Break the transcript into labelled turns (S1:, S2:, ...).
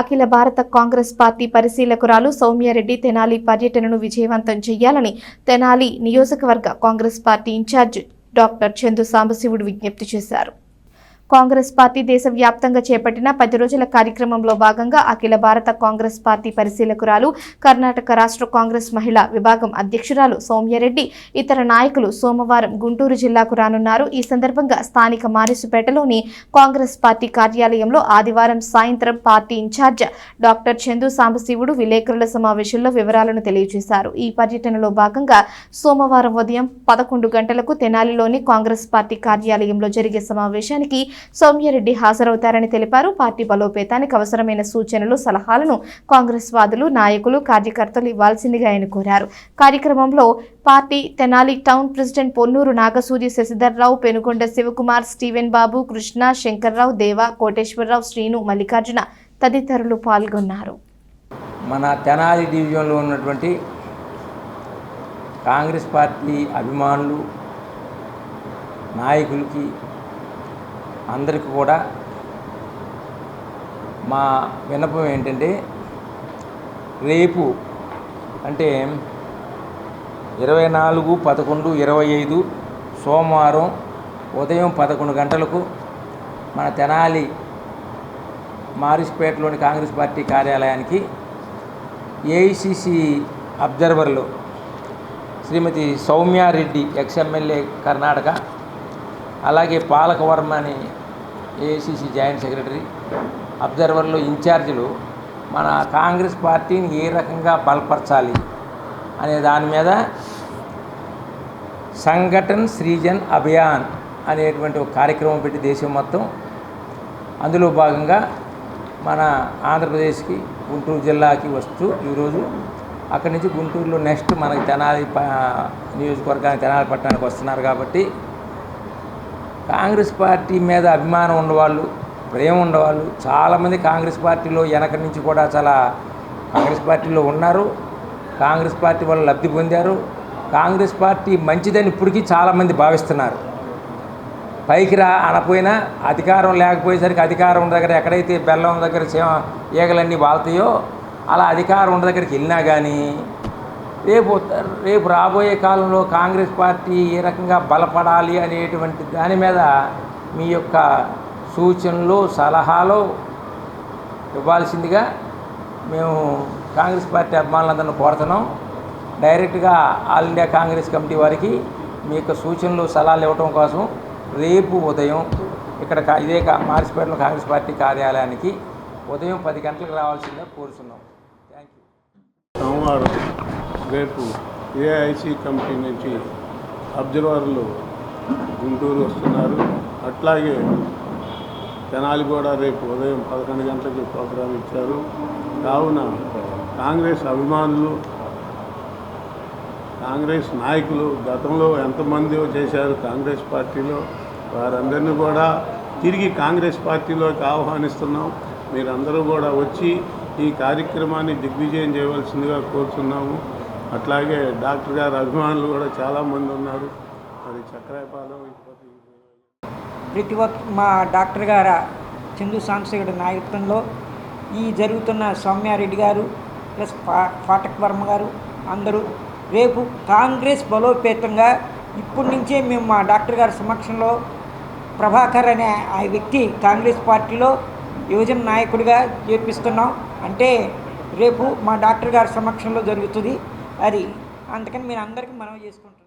S1: అఖిల భారత కాంగ్రెస్ పార్టీ పరిశీలకురాలు సౌమ్యారెడ్డి తెనాలి పర్యటనను విజయవంతం చేయాలని తెనాలి నియోజకవర్గ Congress party incharge doctor Chandu Sambasivudu విజ్ఞప్తి చేశారు. కాంగ్రెస్ పార్టీ దేశవ్యాప్తంగా చేపట్టిన పది రోజుల కార్యక్రమంలో భాగంగా అఖిల భారత కాంగ్రెస్ పార్టీ పరిశీలకురాలు కర్ణాటక రాష్ట్ర కాంగ్రెస్ మహిళా విభాగం అధ్యక్షురాలు సౌమ్యారెడ్డి ఇతర నాయకులు సోమవారం గుంటూరు జిల్లాకు రానున్నారు. ఈ సందర్భంగా స్థానిక మారిసుపేటలోని కాంగ్రెస్ పార్టీ కార్యాలయంలో ఆదివారం సాయంత్రం party in charge doctor Chandu Sambasivudu విలేకరుల సమావేశంలో వివరాలను తెలియజేశారు. ఈ పర్యటనలో భాగంగా సోమవారం ఉదయం పదకొండు గంటలకు తెనాలిలోని కాంగ్రెస్ పార్టీ కార్యాలయంలో జరిగే సమావేశానికి సౌమ్యారెడ్డి హాజరవుతారని తెలిపారు. పార్టీ బలోపేతానికి అవసరమైన సూచనలు సలహాలను కాంగ్రెస్ వాదులు నాయకులు కార్యకర్తలు ఇవ్వాల్సిందిగా ఆయన కోరారు. కార్యక్రమంలో party Tenali town president Ponnuru Nagasuri Sasidhar Rao Penukonda Sivakumar Steven Babu Krishna Shankar Rao Deva Koteswara Rao Srinu Mallikarjuna తదితరులు పాల్గొన్నారు.
S2: మన తెనాలి డివిజన్లో ఉన్నటువంటి కాంగ్రెస్ పార్టీ అభిమానులు నాయకులకి అందరికీ కూడా మా విన్నపం ఏంటంటే రేపు అంటే ఇరవై నాలుగు పదకొండు ఇరవై ఐదు సోమవారం ఉదయం పదకొండు గంటలకు మన తెనాలి మారిస్పేటలోని కాంగ్రెస్ పార్టీ కార్యాలయానికి ఏఐసిసి అబ్జర్వర్లు శ్రీమతి సౌమ్యారెడ్డి ఎక్స్ఎమ్మెల్యే కర్ణాటక అలాగే పాలకవర్మ అని ఏఐసిసి జాయింట్ సెక్రటరీ అబ్జర్వర్లు ఇన్ఛార్జీలు మన కాంగ్రెస్ పార్టీని ఏ రకంగా బలపరచాలి అనే దాని మీద సంఘటన్ సృజన్ అభియాన్ అనేటువంటి ఒక కార్యక్రమం పెట్టి దేశం మొత్తం. అందులో భాగంగా మన ఆంధ్రప్రదేశ్కి గుంటూరు జిల్లాకి వస్తూ ఈరోజు అక్కడి నుంచి గుంటూరులో నెక్స్ట్ మనకి తెనాలి నియోజకవర్గానికి తెనాలి పట్టణానికి వస్తున్నారు కాబట్టి కాంగ్రెస్ పార్టీ మీద అభిమానం ఉన్నవాళ్ళు ప్రేమ ఉన్నవాళ్ళు చాలామంది కాంగ్రెస్ పార్టీలో వెనక నుంచి కూడా చాలా కాంగ్రెస్ పార్టీలో ఉన్నారు. కాంగ్రెస్ పార్టీ వాళ్ళు లబ్ధి పొందారు. కాంగ్రెస్ పార్టీ మంచిదని ఇప్పటికీ చాలామంది భావిస్తున్నారు. పైకి రా అనపోయినా అధికారం లేకపోయేసరికి అధికారం ఉన్న దగ్గర ఎక్కడైతే బెల్లం దగ్గర చీమ ఈగలన్నీ వాళ్తాయో అలా అధికారం ఉన్న దగ్గరికి వెళ్ళినా కానీ రేపు రేపు రాబోయే కాలంలో కాంగ్రెస్ పార్టీ ఏ రకంగా బలపడాలి అనేటువంటి దాని మీద మీ యొక్క సూచనలు సలహాలు ఇవ్వాల్సిందిగా మేము కాంగ్రెస్ పార్టీ అభిమానులందరినీ కోరుతున్నాం. డైరెక్ట్గా ఆల్ ఇండియా కాంగ్రెస్ కమిటీ వారికి మీ యొక్క సూచనలు సలహాలు ఇవ్వటం కోసం రేపు ఉదయం ఇక్కడ ఇదే మార్చిపేటలో కాంగ్రెస్ పార్టీ కార్యాలయానికి ఉదయం పది గంటలకు రావాల్సిందిగా కోరుతున్నాం థ్యాంక్ యూ
S3: సోమవారం రేపు ఏఐసి కమిటీ నుంచి అబ్జర్వర్లు గుంటూరు వస్తున్నారు. అట్లాగే తెనాలి కూడా రేపు ఉదయం పదకొండు గంటలకి ప్రోగ్రాం ఇచ్చారు. కావున కాంగ్రెస్ అభిమానులు కాంగ్రెస్ నాయకులు గతంలో ఎంతమంది చేశారు కాంగ్రెస్ పార్టీలో వారందరినీ కూడా తిరిగి కాంగ్రెస్ పార్టీలోకి ఆహ్వానిస్తున్నాం. మీరందరూ కూడా వచ్చి ఈ కార్యక్రమాన్ని దిగ్విజయం చేయవలసిందిగా కోరుతున్నాము. అట్లాగే డాక్టర్ గారు అభిమానులు కూడా చాలామంది ఉన్నారు. అది చక్రాయపాలెం
S4: ప్రతి ఒక్క మా డాక్టర్ గారు చందు సాంశయుడు నాయకత్వంలో ఈ జరుగుతున్న సౌమ్యారెడ్డి గారు ప్లస్ పా పాఠక్ వర్మ గారు అందరూ రేపు కాంగ్రెస్ బలోపేతంగా ఇప్పటి నుంచే మేము మా డాక్టర్ గారి సమక్షంలో ప్రభాకర్ అనే ఆ వ్యక్తి కాంగ్రెస్ పార్టీలో యువజన నాయకుడిగా చేపిస్తున్నాం అంటే రేపు మా డాక్టర్ గారి సమక్షంలో జరుగుతుంది. అది. అందుకని మీరు అందరికీ మనవి చేసుకుంటున్నాం